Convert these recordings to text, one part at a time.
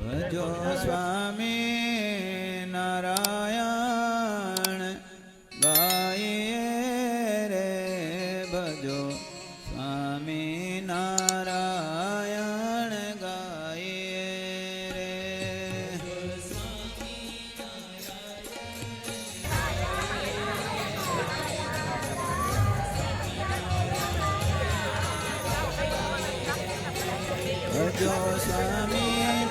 ભજો સ્વામી નારાયણ ગાયે રે ભજો સ્વામી નારાયણ ગાયે રે. ભજો સ્વામી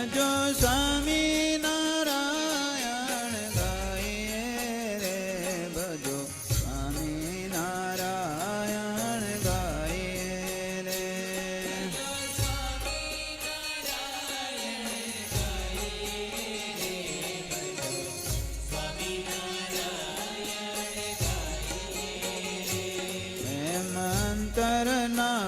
ભજો સ્વામી નારાયણ ગાઈએ રે ભજો સ્વામી નારાયણ ગાઈએ રે. મંતર ના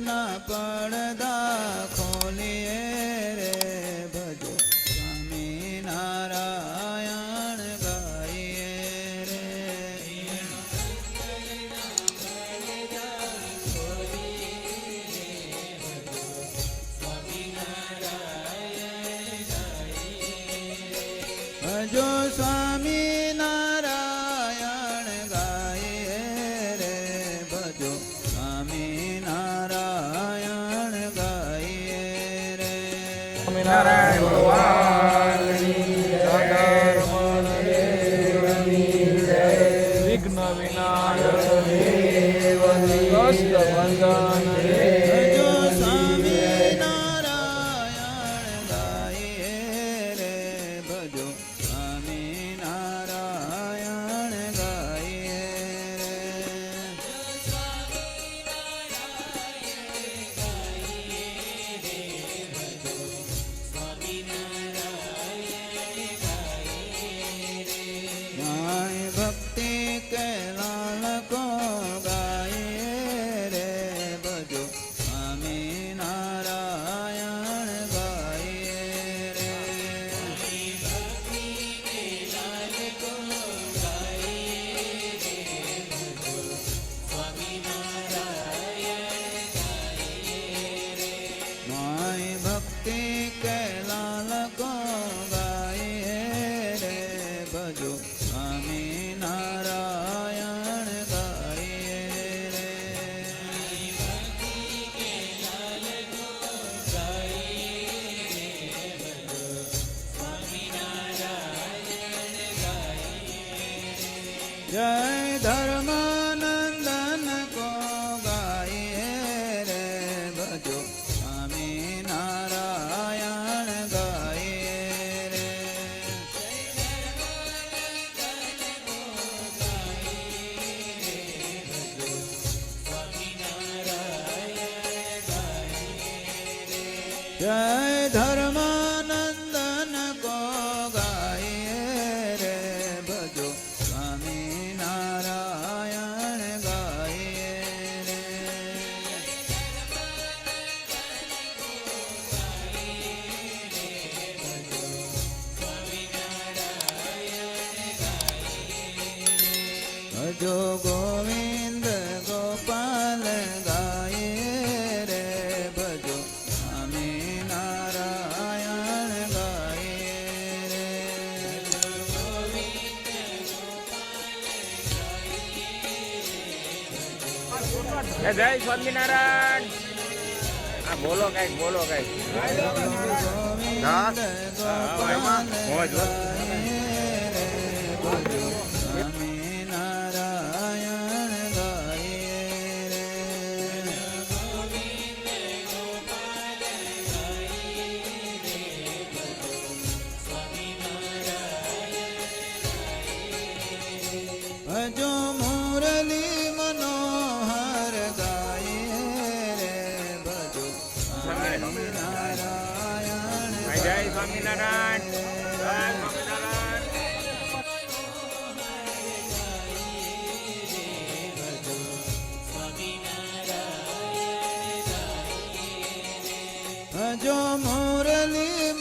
ના પડદા ખોલીએ રે ભજો સ્વામી નારાયણ ગાઈએ રે. ભજો સ્વામી સ્વામિનારાયણ ભગવાનની જય. વિઘ્ન વિનાયક દેવની જય ધર્માનંદન કો ગાયે રે ભજો સ્વામી નારાયણ ગાયે રે જય ધર્માનંદન ભજો ગોવિંદ ગોપાલ ગાયે રે ભજો. સ્વામી નારાયણ ગાયે રે જય સ્વામિનારાયણ. આ બોલો કંઈક બોલો કંઈક ગોવિંદ ગોપાલ ભજો મુરલી મનોહર ગાય રે ભજો સ્વામિનારાયણ હા, જય સ્વામિનારાયણ જય સ્વામિનારાયણ ભજો મુરલી